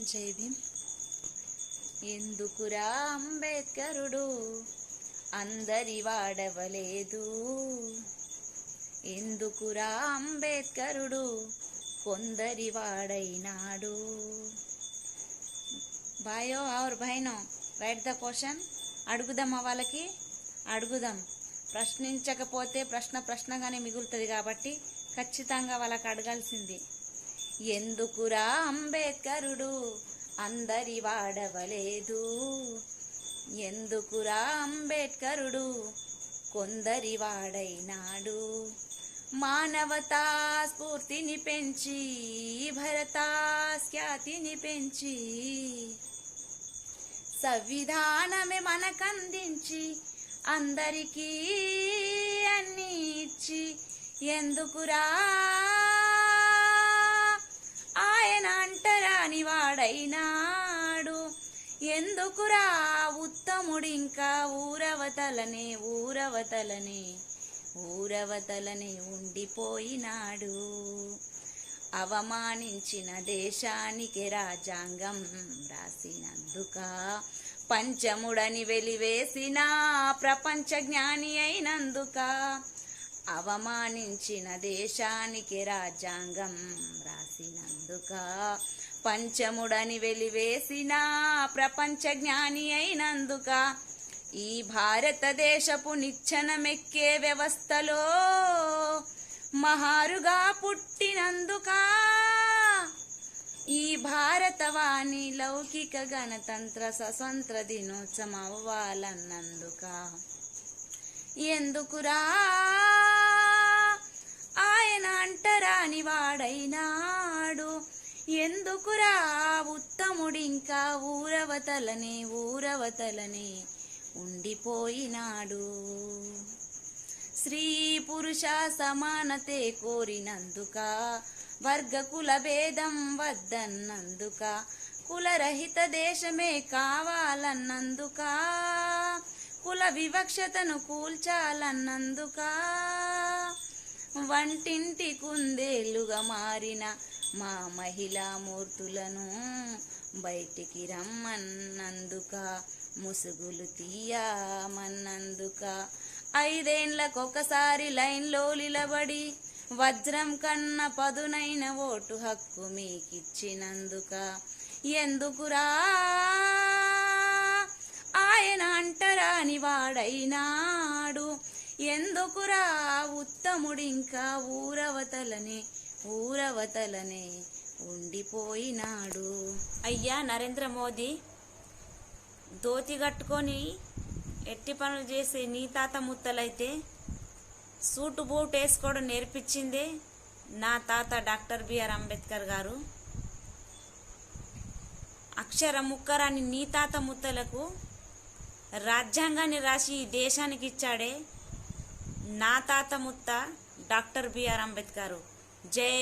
జై భీమ్ ఎందుకురా అంబేద్కరుడు? అందరి వాడవలేదు. ఎందుకురా అంబేద్కరుడు? కొందరి వాడైనాడు. బాయో ఆర్ భైనో రైట్ ద క్వశ్చన్ అడుగుదామా వాళ్ళకి. అడుగుదాం. ప్రశ్నించకపోతే ప్రశ్న ప్రశ్నగానే మిగులుతుంది కాబట్టి ఖచ్చితంగా వాళ్ళకి అడగాల్సింది. ఎందుకురా అంబేద్కరుడు? అందరి వాడవలేదు. ఎందుకురా అంబేద్కరుడు? కొందరి వాడైనాడు. మానవతా స్ఫూర్తిని పెంచి భరతా ఖ్యాతిని పెంచి సంవిధానమే మనకందించి అందరికీ అన్ని ఇచ్చి ఎందుకురా వాడైనాడు ఎందుకురా ఉత్తముడింకా ఊరవతలనే ఊరవతలనే ఊరవతలనే ఉండిపోయినాడు. అవమానించిన దేశానికి రాజ్యాంగం రాసినందుక పంచముడని వెలివేసిన ప్రపంచ జ్ఞాని అయినందుక అవమానించిన దేశానికి రాజ్యాంగం రాసినందుక పంచముడని వెలివేసిన ప్రపంచ జ్ఞాని అయినందుక ఈ భారతదేశపు నిచ్చనమెక్కే వ్యవస్థలో మహారుగా పుట్టినందుక ఈ భారతవాణి లౌకిక గణతంత్ర స్వతంత్ర దినోత్సవం అవ్వాలన్నందుక. ఎందుకురా? ఆయన అంటరాని వాడైనా ఎందుకురా ఉత్తముడింకా ఊరవతలనే ఊరవతలనే ఉండిపోయినాడు. స్త్రీ పురుష సమానతే కోరినందుక వర్గ కుల భేదం వద్దన్నందుక కులరహిత దేశమే కావాలన్నందుక కుల వివక్షతను కూల్చాలన్నందుక. వంటింటి కుందేలుగా మారిన మా మహిళా మూర్తులను బయటికి రమ్మన్నందుక ముసుగులు తీయమన్నందుక. ఐదేండ్లకొకసారి లైన్లో నిలబడి వజ్రం కన్న పదునైన ఓటు హక్కు మీకిచ్చినందుక. ఎందుకురా? ఆయన అంటరాని వాడైనాడు. ఎందుకురా? ఉత్తముడింకా ఊరవతలని ఊరవతలనే ఉండిపోయినాడు. అయ్యా నరేంద్ర మోదీ దోతి కట్టుకొని ఎట్టి పనులు చేసే నీ తాత ముత్తలైతే సూటు బూట్ వేసుకోవడం నేర్పించిందే నా తాత డాక్టర్ బిఆర్ అంబేద్కర్ గారు. అక్షర ముక్కరాని నీ తాత ముత్తలకు రాజ్యాంగాన్ని రాసి ఈ దేశానికి ఇచ్చాడే నా తాత ముత్త డాక్టర్ బిఆర్ అంబేద్కర్. జై